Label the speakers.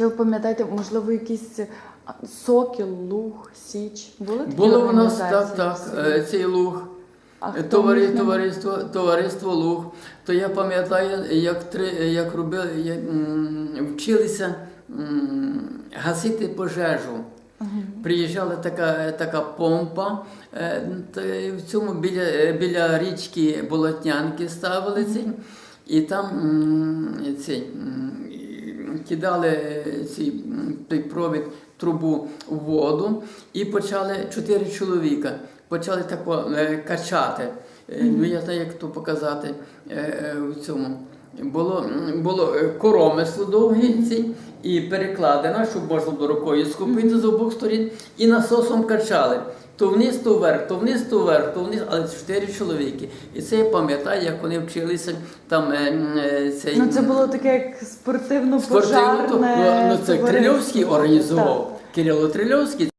Speaker 1: Чи ви пам'ятаєте, можливо, якийсь а, сокіл, луг, січ? Були такі
Speaker 2: Було у нас так, так,
Speaker 1: в
Speaker 2: е, цей луг. Товари, товариство, товариство Луг. То я пам'ятаю, як, три, як робили, як, вчилися гасити пожежу. Приїжджала така, така помпа, е, в цьому біля, е, біля річки Болотнянки ставили цей, і там цей, кидали цей м, провід, трубу в воду і почали чотири чоловіка. Почали тако е, качати. Е, Ну, я знаю, як то показати е, е, в цьому. Було, було е, коромисло довге і перекладина, щоб можна було рукою схопити з обох сторін, і насосом качали. То вниз, то вверх, то вниз, то вверх, то вниз, але чотири чоловіки. І це я пам'ятаю, як вони вчилися там е, е, цей.
Speaker 1: Ну, це було таке як
Speaker 2: спортивно-пожарне...
Speaker 1: спортивно-пожарне.
Speaker 2: ну, це Трильовський організував. Так. Кирило Трильовський.